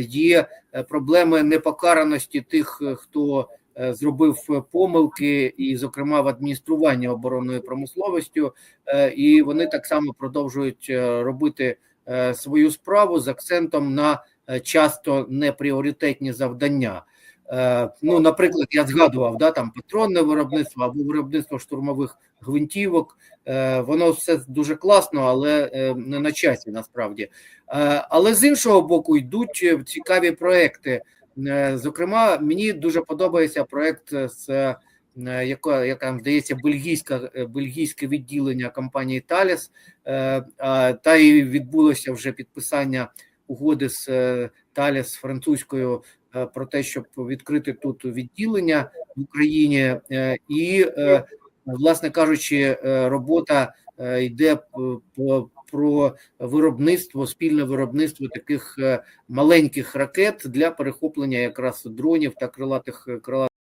є е, проблеми непокараності тих, е, хто е, зробив помилки, і, зокрема, в адмініструванні оборонною промисловістю, і вони так само продовжують робити свою справу з акцентом на часто непріоритетні завдання. Е, Ну, наприклад, я згадував да там патронне виробництво або виробництво штурмових гвинтівок. Е, Воно все дуже класно, але е, не на часі насправді. Але з іншого боку, йдуть цікаві проекти. Зокрема, мені дуже подобається проект з яка, яка здається, бельгійська бельгійське відділення компанії а, та і відбулося вже підписання угоди з е, Thales з французькою е, про те, щоб відкрити тут відділення в Україні, Е, і власне кажучи, робота йде по про виробництво, спільне виробництво таких маленьких ракет для перехоплення якраз дронів та крилатих крилатих